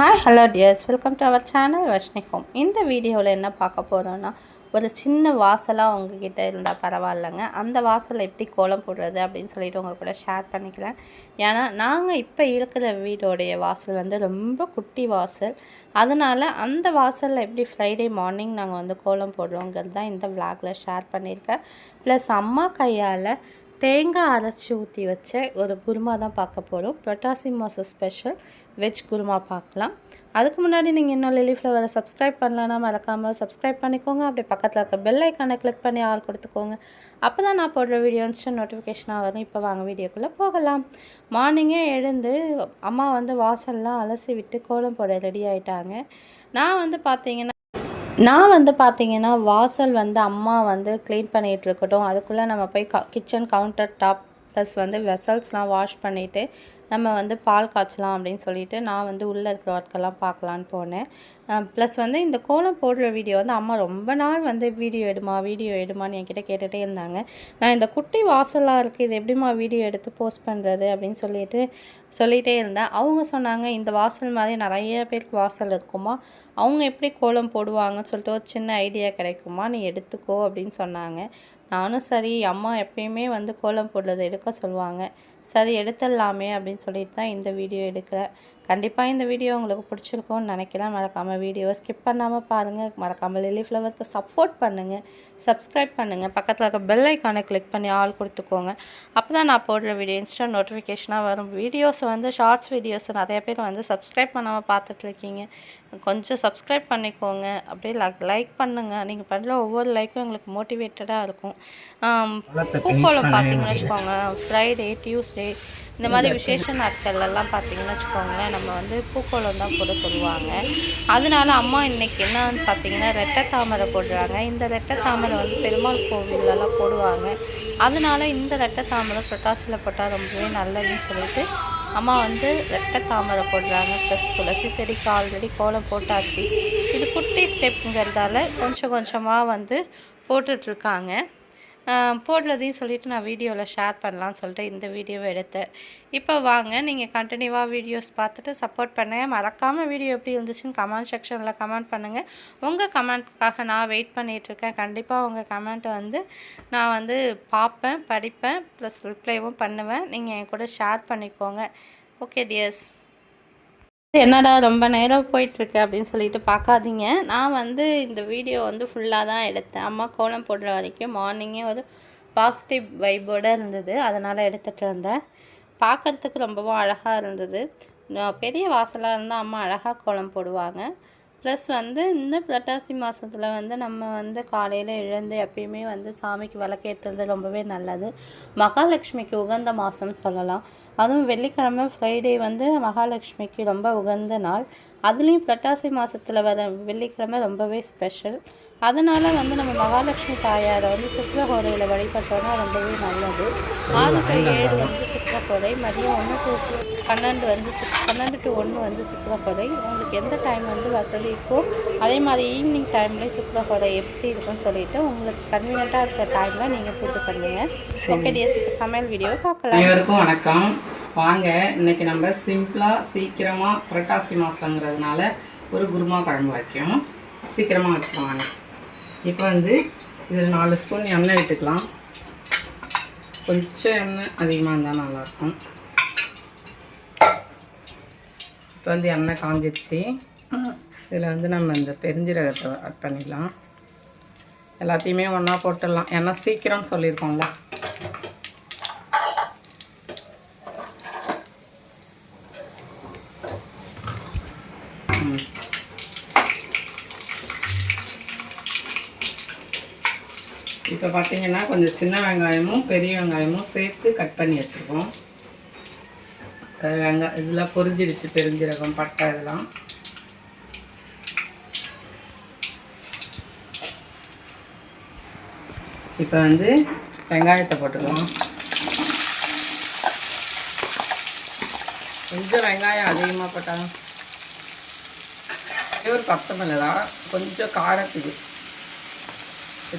Hi hello dears welcome to our channel Vashni home இந்த வீடியோவில் என்ன பார்க்க போகிறோன்னா ஒரு சின்ன வாசலாக உங்ககிட்ட இருந்தால் பரவாயில்லைங்க. அந்த வாசலில் எப்படி கோலம் போடுறது அப்படின்னு சொல்லிட்டு உங்கள் கூட ஷேர் பண்ணிக்கிறேன். ஏன்னா நாங்கள் இப்போ இருக்கிற வீடோடைய வாசல் வந்து ரொம்ப குட்டி வாசல். அதனால் அந்த வாசலில் எப்படி ஃப்ரைடே மார்னிங் நாங்கள் வந்து கோலம் போடுறோங்கிறது தான் இந்த விளாகில் ஷேர் பண்ணியிருக்கேன். ப்ளஸ் அம்மா கையால் தேங்காய் அரைச்சி ஊற்றி வச்ச ஒரு குருமா தான் பார்க்க போகிறோம் புரட்டாசி மாதம் ஸ்பெஷல் வெஜ் குருமா பார்க்கலாம். அதுக்கு முன்னாடி நீங்கள் இன்னும் லிலி ஃப்ளவரை சப்ஸ்கிரைப் பண்ணலன்னா மறக்காமல் சப்ஸ்கிரைப் பண்ணிக்கோங்க. அப்படியே பக்கத்தில் இருக்க பெல் ஐக்கானை கிளிக் பண்ணி ஆள் கொடுத்துக்கோங்க. அப்போ தான் நான் போடுற வீடியோ வந்துச்சு நோட்டிஃபிகேஷனாக வரும். இப்போ வாங்க வீடியோக்குள்ளே போகலாம். மார்னிங்கே எழுந்து அம்மா வந்து வாசல்லாம் அலசி விட்டு கோலம் போட ரெடி ஆகிட்டாங்க நான் வந்து பார்த்தீங்கன்னா நான் வந்து பார்த்தீங்கன்னா வாசல் வந்து அம்மா வந்து க்ளீன் பண்ணிகிட்டு இருக்கட்டும். அதுக்குள்ளே நம்ம போய் க கிச்சன் கவுண்டர் டாப் ப்ளஸ் வந்து வெசல்ஸ்லாம் வாஷ் பண்ணிவிட்டு நம்ம வந்து பால் காய்ச்சலாம் அப்படின்னு சொல்லிட்டு நான் வந்து உள்ளே இருக்கிற ஒர்க்கெல்லாம் பார்க்கலான்னு போனேன். ப்ளஸ் வந்து இந்த கோலம் போடுற வீடியோ வந்து அம்மா ரொம்ப நாள் வந்து வீடியோ எடுமா வீடியோ எடுமான்னு என்கிட்ட கேட்டுகிட்டே இருந்தாங்க. நான் இந்த குட்டி வாசலாக இருக்குது இது எப்படிம்மா வீடியோ எடுத்து போஸ்ட் பண்ணுறது அப்படின்னு சொல்லிட்டு சொல்லிகிட்டே இருந்தேன். அவங்க சொன்னாங்க இந்த வாசல் மாதிரி நிறைய பேருக்கு வாசல் இருக்குமா அவங்க எப்படி கோலம் போடுவாங்கன்னு சொல்லிட்டு ஒரு சின்ன ஐடியா கிடைக்குமா நீ எடுத்துக்கோ அப்படின்னு சொன்னாங்க. நானும் சரி அம்மா எப்பயுமே வந்து கோலம் போடுறதை எடுக்க சொல்லுவாங்க. சரி எடுத்துடலாமே அப்படின்னு சொல்லிட்டு தான் இந்த வீடியோ எடுக்கிறேன் கண்டிப்பாக இந்த வீடியோ உங்களுக்கு பிடிச்சிருக்கும்னு நினைக்கிறேன். மறக்காமல் வீடியோவை ஸ்கிப் பண்ணாமல் பாருங்கள் மறக்காமல் லிலி ஃப்ளவருக்கு சப்போர்ட் பண்ணுங்கள் சப்ஸ்கிரைப் பண்ணுங்கள் பக்கத்தில் இருக்க பெல் ஐக்கானை கிளிக் பண்ணி ஆள் கொடுத்துக்கோங்க. அப்போ தான் நான் போடுற வீடியோ இன்ஸ்டன்ட் நோட்டிஃபிகேஷனாக வரும். வீடியோஸ் வந்து ஷார்ட்ஸ் வீடியோஸ் நிறைய பேர் வந்து சப்ஸ்கிரைப் பண்ணாமல் பார்த்துட்ருக்கீங்க கொஞ்சம் சப்ஸ்கிரைப் பண்ணிக்கோங்க. அப்படியே லைக் பண்ணுங்கள் நீங்கள் பண்ணுற ஒவ்வொரு லைக்கும் எங்களுக்கு மோட்டிவேட்டடாக இருக்கும். பூக்கோளம் பார்த்தீங்கன்னு வச்சுக்கோங்க. ஃப்ரைடே டியூஸ்டே இந்த மாதிரி விசேஷ நாட்கள்லாம் பார்த்தீங்கன்னு வச்சுக்கோங்களேன் நம்ம வந்து பூக்கோளம் தான் போட சொல்லுவாங்க. அதனால அம்மா இன்னைக்கு என்னன்னு பார்த்தீங்கன்னா ரெட்டை தாமரை போடுறாங்க. இந்த ரெட்டை தாமரை வந்து பெருமாள் கோவில்லலாம் போடுவாங்க. அதனால இந்த ரெட்டை தாமரை புரட்டாசியில் போட்டால் ரொம்பவே நல்லதுன்னு சொல்லிட்டு அம்மா வந்து ரெட்டை தாமரை போடுறாங்க. ப்ளஸ் துளசி செடிக்கு ஆல்ரெடி கோலம் போட்டாச்சு. இது குட்டி ஸ்டெப்புங்கிறதால கொஞ்சம் கொஞ்சமாக வந்து போட்டுட்ருக்காங்க. போடுறதையும் சொல்லிட்டு நான் வீடியோவில் ஷேர் பண்ணலாம்னு சொல்லிட்டு இந்த வீடியோவை எடுத்தேன். இப்போ வாங்க நீங்கள் கண்டினியூவாக வீடியோஸ் பார்த்துட்டு சப்போர்ட் பண்ணுங்கள் மறக்காமல் வீடியோ எப்படி இருந்துச்சுன்னு கமெண்ட் செக்ஷனில் கமெண்ட் பண்ணுங்கள் உங்கள் கமெண்ட்காக நான் வெயிட் பண்ணிகிட்ருக்கேன் கண்டிப்பாக உங்கள் கமெண்ட்டை வந்து நான் வந்து பார்ப்பேன் படிப்பேன் ப்ளஸ் ரிப்ளைவும் பண்ணுவேன். நீங்கள் என் கூட ஷேர் பண்ணிக்கோங்க. ஓகே டியர்ஸ் என்னடா ரொம்ப நேரம் போயிட்டுருக்கு அப்படின்னு சொல்லிட்டு பார்க்காதீங்க. நான் வந்து இந்த வீடியோ வந்து ஃபுல்லாக தான் எடுத்தேன். அம்மா கோலம் போடுற வரைக்கும் மார்னிங்கே ஒரு பாசிட்டிவ் வைப்போடு இருந்தது. அதனால் எடுத்துகிட்டு இருந்தேன் பார்க்கறதுக்கு ரொம்பவும் அழகாக இருந்தது. நான் பெரிய வாசலாக இருந்தால் அம்மா அழகாக கோலம் போடுவாங்க. ப்ளஸ் வந்து இந்த புரட்டாசி மாதத்தில் வந்து நம்ம வந்து காலையில் எழுந்து எப்பயுமே வந்து சாமிக்கு விளக்கேற்றுறது ரொம்பவே நல்லது. மகாலட்சுமிக்கு உகந்த மாதம்னு சொல்லலாம். அதுவும் வெள்ளிக்கிழமை ஃப்ரைடே வந்து மகாலட்சுமிக்கு ரொம்ப உகந்த நாள். அதுலேயும் புரட்டாசி மாதத்தில் வர வெள்ளிக்கிழமை ரொம்பவே ஸ்பெஷல் அதனால் வந்து நம்ம மகாலட்சுமி தாயாரை வந்து சுக்கரகோடையில் வழிபட்டோன்னா ரொம்பவே நல்லது. ஆறு டு ஏழு வந்து சுக்கரகோடை மதியம் ஒன்று டு பன்னெண்டு வந்து பன்னெண்டு டு ஒன்று வந்து சுக்கரஹோரை உங்களுக்கு எந்த டைம் வந்து வசதி இருக்கோ அதே மாதிரி ஈவினிங் டைம்லேயும் சுக்கரஹோரை எப்படி இருக்குன்னு சொல்லிட்டு உங்களுக்கு கன்வீனியண்ட்டாக இருக்கிற டைமில் நீங்கள் பூஜை பண்ணுங்கள் ஓகே டிஎஸ் இப்போ சமையல் வீடியோ பார்க்கலாம். அனைவருக்கும் வணக்கம். வாங்க இன்னைக்கு நம்ம சிம்பிளாக சீக்கிரமாக புரட்டாசி மாதங்கிறதுனால ஒரு குருமா குழம்பு வைக்கும். சீக்கிரமாக வச்சுருவாங்க இப்போ வந்து இதில் நாலு ஸ்பூன் எண்ணெய் விட்டுக்கலாம். கொஞ்சம் எண்ணெய் அதிகமாக இருந்தால் நல்லாயிருக்கும் இப்போ வந்து எண்ணெய் காஞ்சிடுச்சு இதில் வந்து நம்ம இந்த பெருஞ்சீரகத்தை ஆட் பண்ணிடலாம். எல்லாத்தையுமே ஒன்றா போட்டுடலாம். ஏன்னா சீக்கிரம்னு சொல்லியிருக்கோம்ல. இப்போ பார்த்தீங்கன்னா கொஞ்சம் சின்ன வெங்காயமும் பெரிய வெங்காயமும் சேர்த்து கட் பண்ணி வச்சுருக்கோம். வெங்காயம் இதெல்லாம் பொரிஞ்சிருச்சு பெருஞ்சீரகம் பட்டை இதெல்லாம். இப்போ வந்து வெங்காயத்தை போட்டுக்கலாம். கொஞ்சம் வெங்காயம் அதிகமாக போட்டால் ஒரு பச்சை மிளகா கொஞ்சம் காரத்துக்கு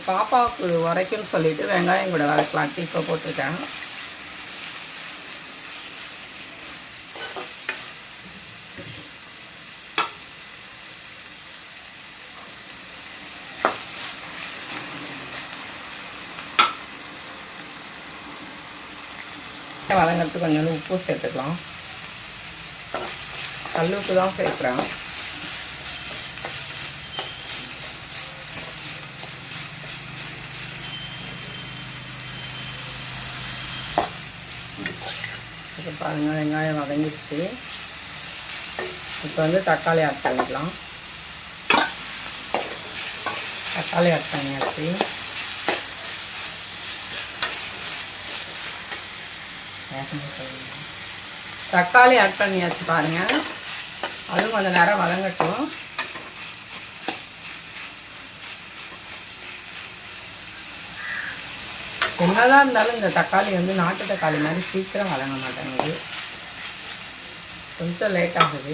பாப்பாவுக்கு உரைக்கும்னு சொல்லிட்டு வெங்காயம் கூட வதக்கலான்ட்டு டீப்பை போட்டிருக்கேன். லைட்டாக வதங்கிறதுக்கு கொஞ்சோண்டு உப்பு சேர்த்துக்கலாம். கல் உப்பு தான் சேர்க்குறேன். இப்போ பாருங்கள் வெங்காயம் வதங்கிடுச்சு. இப்போ வந்து தக்காளி ஆட் பண்ணிக்கலாம். தக்காளி ஆட் பண்ணியாச்சு. தக்காளி ஆட் பண்ணியாச்சு பாருங்கள் அதுவும் கொஞ்சம் நேரம் வதங்கட்டும். என்னதான் இருந்தாலும் இந்த தக்காளி வந்து நாட்டு தக்காளி மாதிரி சீக்கிரம் வதங்க மாட்டேங்குது. கொஞ்சம் லேட் ஆகுது.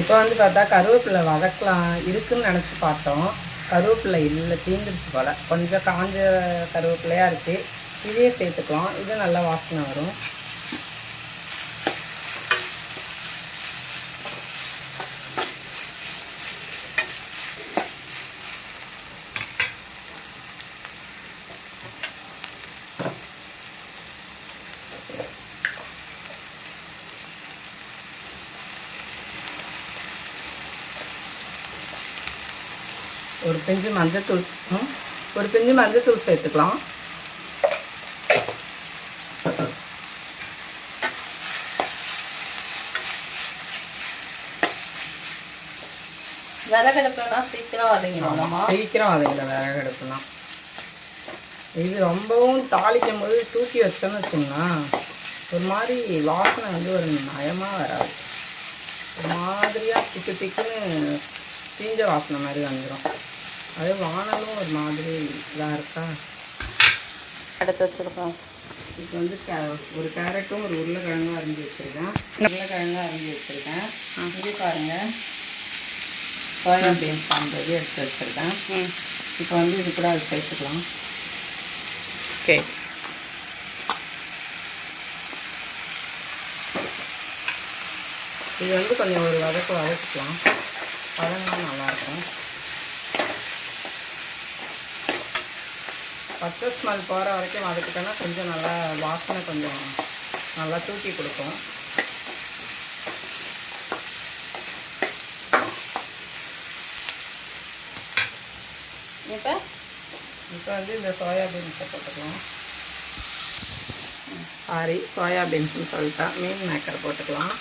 இப்போ வந்து பார்த்தா கருவேப்பிலை வதக்கலாம் இருக்குன்னு நினச்சி பார்த்தோம். கருவேப்பிலை இல்லை தீந்துருச்சு போல். கொஞ்சம் காஞ்ச கருவேப்பிலையாக இருக்குது இதையே சேர்த்துக்கலாம். இது நல்லா வாசனை வரும் ஒரு பிஞ்சு மஞ்சத்தூள் ஒரு பிஞ்சு மஞ்சத்தூள் சேர்த்துக்கலாம். விறகடுப்புனா சீக்கிரம் வதங்கிடலாமா சீக்கிரம் அதுங்களை விறகு எடுக்கலாம் இது ரொம்பவும் தாளிக்கும் போது தூக்கி வச்சோன்னு வச்சுங்களேன் ஒரு மாதிரி வாசனை வந்து ஒரு நயமாக வராது. ஒரு மாதிரியாக திக்கு திக்குன்னு தீஞ்ச வாசனை மாதிரி வந்துடும் அதே வானலும் ஒரு மாதிரி இதாக இருக்கா? எடுத்து வச்சுருக்கோம். இப்போ வந்து கே ஒரு கேரட்டும் ஒரு உருளைக்கிழங்கும் அரிஞ்சு வச்சுருக்கேன். உருளைக்கிழங்கும் அரிஞ்சு வச்சுருக்கேன். இங்கே பாருங்கள் சோயா பீன்ஸ் ஐம்பது எடுத்து வச்சுருக்கேன். இப்போ வந்து இது கூட அது சேர்த்துக்கலாம். ஓகே. இது வந்து கொஞ்சம் ஒரு வதக்கு வதக்கிக்கலாம். வதங்கினா நல்லாயிருக்கும் பச்சை ஸ்மெல் போகிற வரைக்கும் வதக்கிட்டோன்னா கொஞ்சம் நல்லா வாசனை கொஞ்சம் நல்லா தூக்கி கொடுக்கும். இப்போ? இப்போ வந்து இந்த சோயா பீன்ஸை போட்டுக்கலாம். சாரி சோயா பீன்ஸ்னு சொல்லிட்டேன் மீன் மேக்கர் போட்டுக்கலாம்.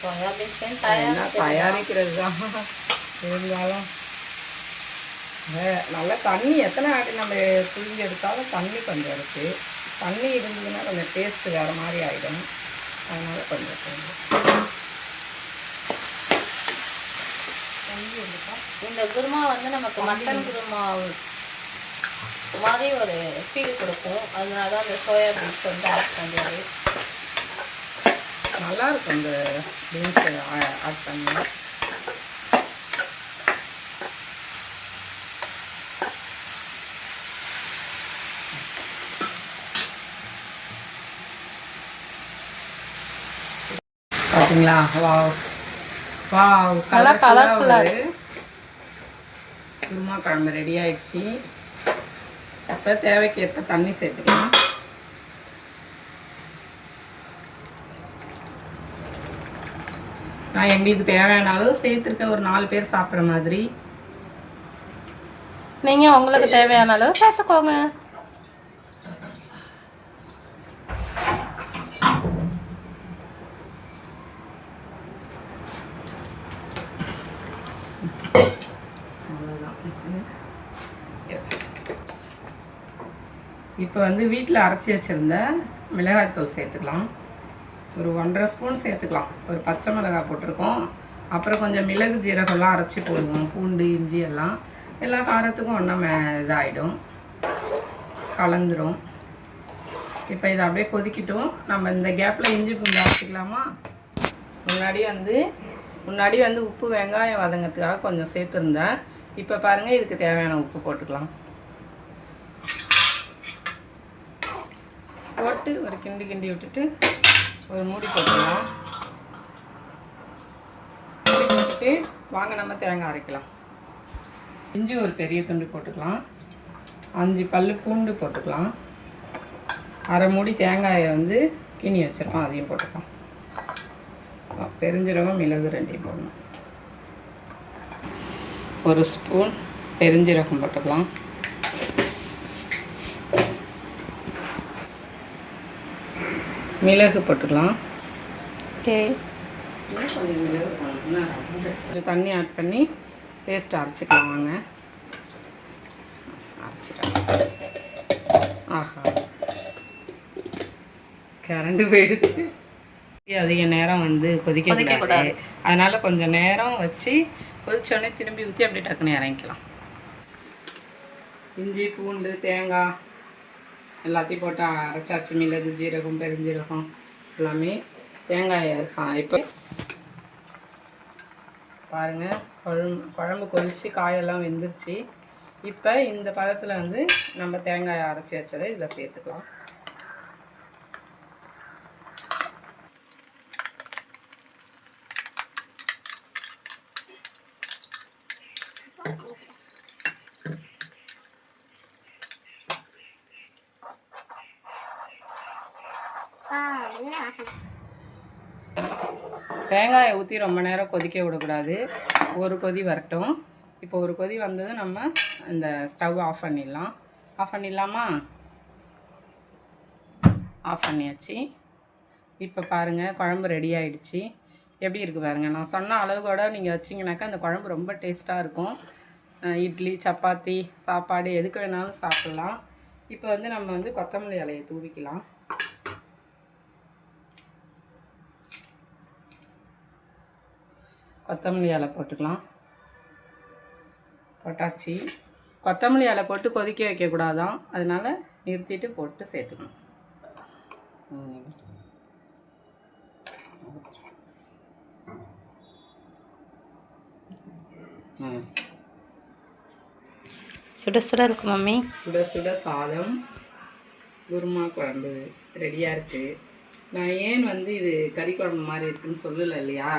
சோயாபீன்ஸ் என்ன தயாரிக்கிறது தான். இருந்தாலும் நல்லா தண்ணி எத்தனை ஆட்டி நம்ம புழிஞ்சு எடுத்தாலும் தண்ணி கொஞ்சம் இருக்குது தண்ணி இருந்ததுன்னா கொஞ்சம் டேஸ்ட் வேறு மாதிரி ஆகிடும் அதனால் கொஞ்சம் இந்த குருமா வந்து நமக்கு மட்டன் குருமா மாதிரி ஒரு ஃபீல் கொடுக்கும். அதனால தான் அந்த சோயா பீன்ஸ் வந்து ஆட் பண்ணுறது நல்லா இருக்கும் இந்த பீன்ஸை ஆட் பண்ணி. பார்த்தீங்களா வாவ். வாவ் colourful-ஆ ஒரு குருமா குழம்பு ரெடி ஆயிடுச்சு. இப்போ தேவைக்கு ஏற்ற தண்ணி சேர்த்துக்கலாம். நான் எங்களுக்கு தேவையான அளவு சேர்த்துருக்கேன். ஒரு நாலு பேர் சாப்பிட்ற மாதிரி. நீங்கள் உங்களுக்கு தேவையான அளவு சேர்த்துக்கோங்க. இப்போ வந்து வீட்டில் அரைச்சி வச்சுருந்த மிளகாய்த்தூள் சேர்த்துக்கலாம். ஒரு ஒன்றரை ஸ்பூன் சேர்த்துக்கலாம். ஒரு பச்சை மிளகாய் போட்டிருக்கோம். அப்புறம் கொஞ்சம் மிளகு ஜீரகம்லாம் அரைச்சி போடுவோம். பூண்டு இஞ்சி எல்லாம். எல்லா காரத்துக்கும் ஒன்றா மே இதாகிடும் கலந்துரும். இப்போ இதை அப்படியே கொதிக்கிட்டும். நம்ம இந்த கேப்பில் இஞ்சி பூண்டு அரைச்சிக்கலாமா? முன்னாடி வந்து முன்னாடி வந்து உப்பு வெங்காயம் வதங்கிறதுக்காக கொஞ்சம் சேர்த்துருந்தேன். இப்போ பாருங்கள் இதுக்கு தேவையான உப்பு போட்டுக்கலாம். போட்டு ஒரு கிண்டி கிண்டி விட்டுட்டு ஒரு மூடி போட்டுக்கலாம். மூடி போட்டுட்டு வாங்க நம்ம தேங்காய் அரைக்கலாம். இஞ்சி ஒரு பெரிய துண்டு போட்டுக்கலாம். அஞ்சு பல் பூண்டு போட்டுக்கலாம். அரை மூடி தேங்காயை வந்து கிணி வச்சுருக்கோம் அதையும் போட்டுக்கலாம். பெருஞ்சீரகம் மிளகு ரெண்டையும் போடணும். ஒரு ஸ்பூன் பெருஞ்சீரகம் போட்டுக்கலாம். மிளகு போட்டுக்கலாம். ஓகே. கொஞ்சம் தண்ணி ஆட் பண்ணி பேஸ்ட் அரைச்சிக்கலாம் வாங்க. அரைச்சிக்கலாம். ஆஹா. கரண்டு போயிடுச்சு. அதிக நேரம் வந்து கொதிக்க. கூடாது. அதனால கொஞ்சம் நேரம் வச்சு கொதிச்சோடனே திரும்பி ஊற்றி அப்படியே டக்குன்னு இறங்கிக்கலாம். இஞ்சி பூண்டு தேங்காய். எல்லாத்தையும் போட்டு அரைச்சாச்சு மிளகு ஜீரகம் பெருஞ்சீரகம் எல்லாமே. தேங்காயை சா இப்போ பாருங்கள் குழம்பு குழம்பு கொதிச்சு காயெல்லாம் வெந்துருச்சு. இப்போ இந்த பதத்தில் வந்து நம்ம தேங்காயை அரைச்சி வச்சதை இதில் சேர்த்துக்கலாம். தேங்காயை ஊற்றி ரொம்ப நேரம் கொதிக்க விடக்கூடாது. ஒரு கொதி வரட்டும். இப்போ ஒரு கொதி வந்தது நம்ம இந்த ஸ்டவ் ஆஃப் பண்ணிடலாம். ஆஃப் பண்ணிடலாமா? ஆஃப் பண்ணியாச்சு. இப்போ பாருங்கள் குழம்பு ரெடி ஆகிடுச்சி எப்படி இருக்குது பாருங்கள் நான் சொன்ன அளவுகோட நீங்கள் வச்சிங்கனாக்கா அந்த குழம்பு ரொம்ப டேஸ்ட்டாக இருக்கும். இட்லி சப்பாத்தி சாப்பாடு எதுக்கு வேணாலும் சாப்பிட்லாம். இப்போ வந்து நம்ம வந்து கொத்தமல்லி இலையை தூவிக்கலாம். கொத்தமல்லி இலை போட்டுக்கலாம். போட்டாச்சு. கொத்தமல்லி இலை போட்டு கொதிக்க வைக்கக்கூடாதான். அதனால நிறுத்திட்டு போட்டு சேர்த்துக்கணும். சுட சுட இருக்கு மம்மி. சுட சுட சாதம் குருமா குழம்பு ரெடியாக இருக்குது நான் ஏன் வந்து இது கறி குழம்பு மாதிரி இருக்குன்னு சொல்லலை இல்லையா?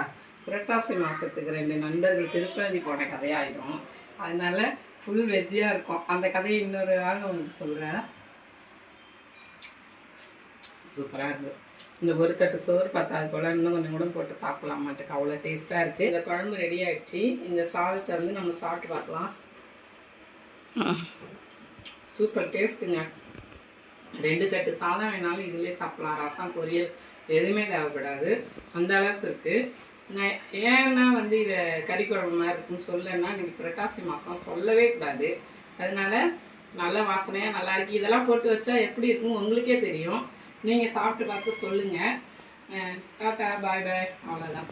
புரட்டாசி மாதத்துக்கு ரெண்டு நண்பர்கள் திருப்பதி போன கதையாயிடும். அதனால ஃபுல் வெஜ்ஜியாக இருக்கும். அந்த கதையை இன்னொரு நாள் உங்களுக்கு சொல்கிறேன் சூப்பராக இருந்தது இந்த ஒரு தட்டு சோறு பார்த்தா அது போல் இன்னும் கொஞ்சம் கூட போட்டு சாப்பிடலாம் மாட்டுக்கு அவ்வளோ டேஸ்ட்டாக இருந்துச்சு இந்த குழம்பு ரெடி ஆயிடுச்சு. இந்த சாதத்தை வந்து நம்ம சாப்பிட்டு பார்க்கலாம். சூப்பர் டேஸ்ட்டுங்க ரெண்டு தட்டு சாதம் வேணாலும் இதுலேயே சாப்பிடலாம். ரசம் பொரியல் எதுவுமே தேவைப்படாது. அந்த அளவுக்கு இருக்குது நான் ஏன்னா வந்து இதை கறி குழம்பு மாதிரி இருக்குன்னு சொல்லன்னா இன்றைக்கி புரட்டாசி மாதம் சொல்லவே கூடாது. அதனால நல்ல வாசனையாக நல்லா இருக்குது இதெல்லாம் போட்டு வச்சா எப்படி இருக்கும்னு உங்களுக்கே தெரியும். நீங்கள் சாப்பிட்டு பார்த்து சொல்லுங்கள் டாட்டா பாய் பாய். அவ்வளோதான்